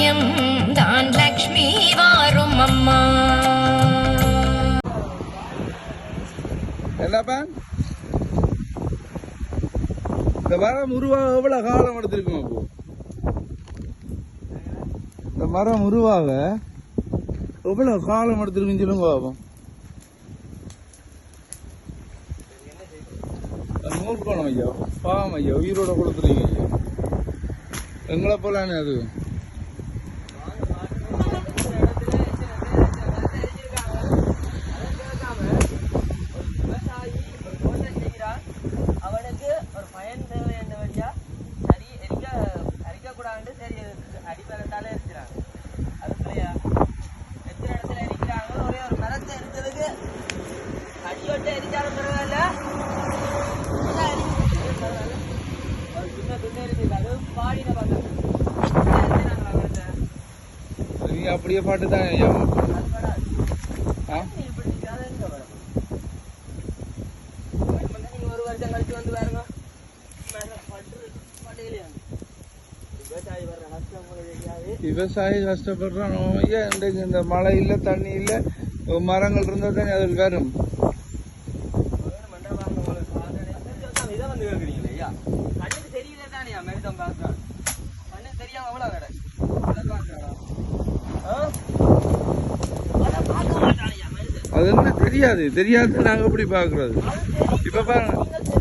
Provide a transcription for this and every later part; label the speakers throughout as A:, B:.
A: பாக்கியம் தான் லக்ஷ்மி வாரும் அம்மா.
B: என்னப்பா? இந்த மரம் உருவாக எவ்வளவு காலம் எடுத்திருக்கும் அப்போ? இந்த மரம் உருவாக எவ்வளவு காலம் எடுத்திருக்குன்னு சொல்லுங்க பாப்போம். நூற்கோணம் ஐயா பாவம் ஐயா உயிரோட கொடுத்துருங்க ஐயா. எங்களை போலானே அது
C: அவனுக்கு ஒரு பயன் தேவை என்ற வழியா சரி எரிக்க அரிக்கக்கூடாதுன்னு சரி அடிப்படத்தால இருக்கிறாங்க அது இல்லையா எத்தனை இடத்துல எரிக்கிறாங்க ஒரே ஒரு மரத்தை இருக்கிறதுக்கு அடியோட்ட எரிச்சாலும் பரவாயில்ல நல்லா எரிக்குது, பரவாயில்ல. ஒரு சின்ன துண்டு இருக்குது அது பாடின பக்கம்
B: நீங்க அப்படியே பாட்டு தான் ஐயா
C: அது படாது
B: ஆ
C: நீங்க பிடிக்காத எங்க வரும் வேணுமென்னா நீங்க ஒரு வருஷம் கழிச்சு வந்து பாருங்க விவசாயி
B: விவசாயி கஷ்டப்படுறான் இந்த மழை இல்லை தண்ணி இல்லை மரங்கள் இருந்தால் தானே அதில் வரும்
C: தானே மெருதம் பார்க்குறான் கண்ணுக்கு தெரியாம எவ்வளோ கடை அதை
B: என்ன தெரியாது. தெரியாது நாங்கள் எப்படி பார்க்குறது? இப்போ பாருங்க.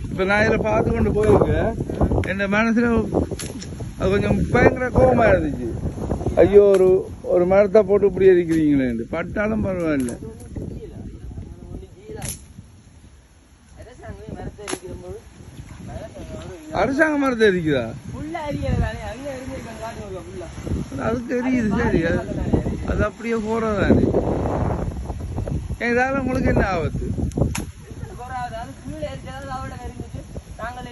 B: இப்போ நான் இதில் பார்த்து கொண்டு போயிருக்கேன் என் மனசில் அது கொஞ்சம் பயங்கர கோபமாக இருந்துச்சு. ஐயோ ஒரு ஒரு மரத்தை போட்டு இப்படி இருக்கிறீங்களேன்னு பட்டாலும் பரவாயில்ல. அரசாங்க மரத்தை இருக்குதா அது தெரியுது சரி அது அது அப்படியே போகிறதானே இதால உங்களுக்கு என்ன ஆபத்து?
C: நாங்களே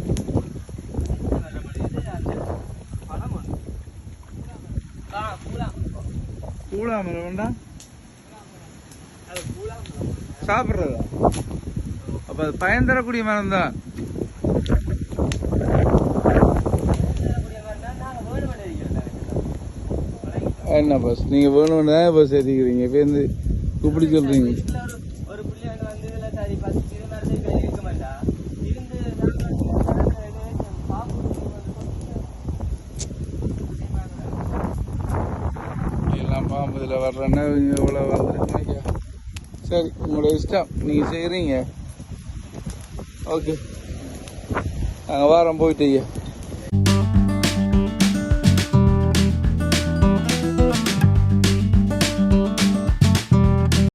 B: மரம் வேண்டாம்
C: அது பூலாம்
B: சாப்பிட்றதா? அப்போ அது பயன் தரக்கூடிய மரம் தான் என்ன பஸ் நீங்கள் வேணும்னு தான் பஸ் ஏற்றிக்கிறீங்க இப்போ இருந்து இப்படி சொல்கிறீங்க
C: ஒரு புள்ளி வந்து வந்து இதுல சரி பத்து இது மாதிரி பேர் இருக்க மாட்டா இருந்து
B: எல்லாம் பாம்பு இதில் வர்றேன்னா இவ்வளோ வந்துருக்கீங்க சரி உங்களோட இஷ்டம். நீங்கள் செய்கிறீங்க ஓகே நாங்கள் வாரம் போயிட்டு ஐயா.